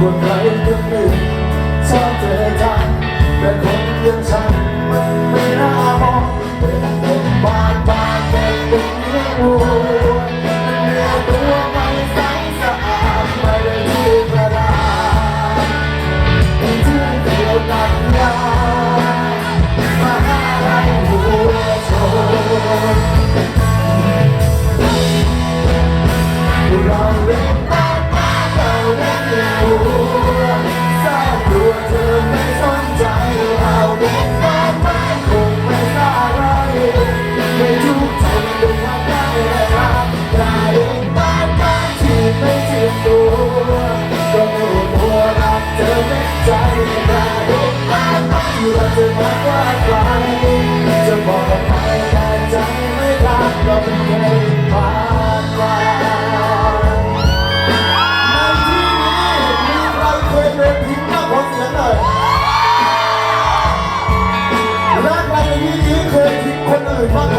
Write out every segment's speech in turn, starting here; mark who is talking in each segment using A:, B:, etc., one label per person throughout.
A: ว่าใครคนหนึ่งชอบเธอจังแต่คนอย่างฉันมันไม่น่ามองเป็นคนบานบานเป็นคนเลี้ยงวัว จะบอกใครแต่ใจไม่รักก็เป็นแค่พลาดหวังในที่นี้มีใครเคยเป็นทิ้งหน้าขอเสียงหน่อยรักใครในที่นี้เคยทิ้งคนอื่นบ้าง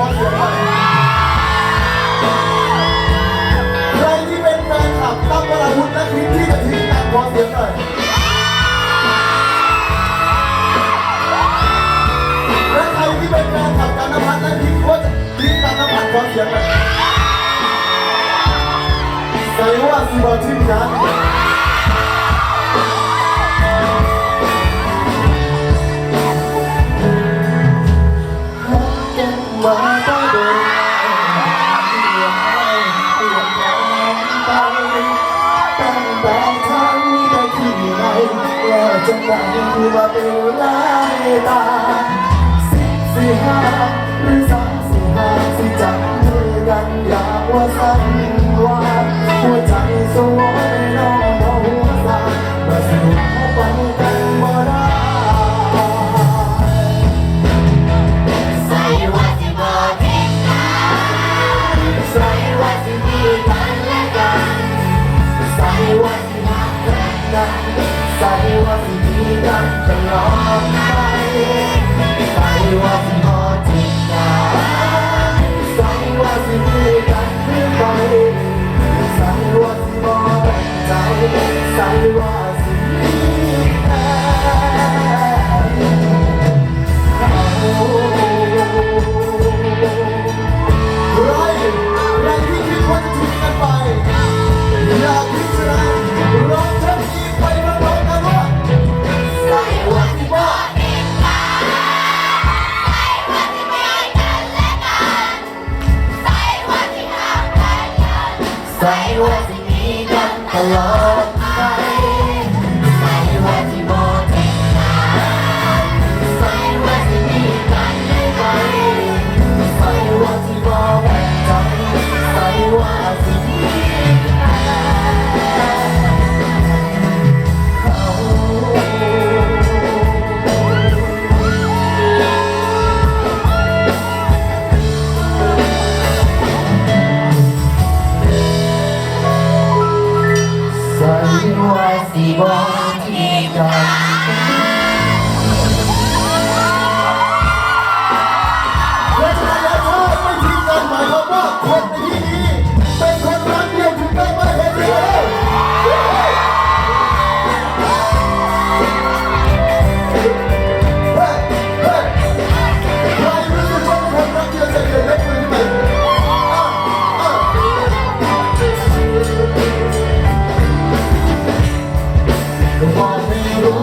A: เบอร์ทิมนะมาตั้งแต่ตั้งแต่ทางนี้ได้ที่ไหนแล้วจะกลายคือว่าเป็นไร
B: ตาสิบสี่ห้า alone Yeah. ก็บอก
A: ไม่รู้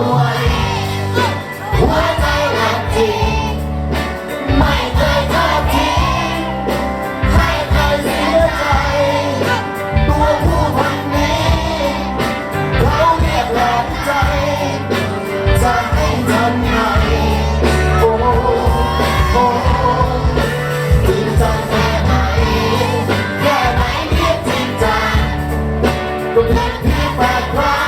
A: วัวใจหลักจริไม่เคยทิ้งให้ใครเสียใจ ตัวผู้คนนี้เขาเรียกหลอก
B: ใจ จะให้ทำไงโอ้โอ้จริงใไหน
A: แค่ไหนเรียกจริงจก็เพีเพียงแปดครั้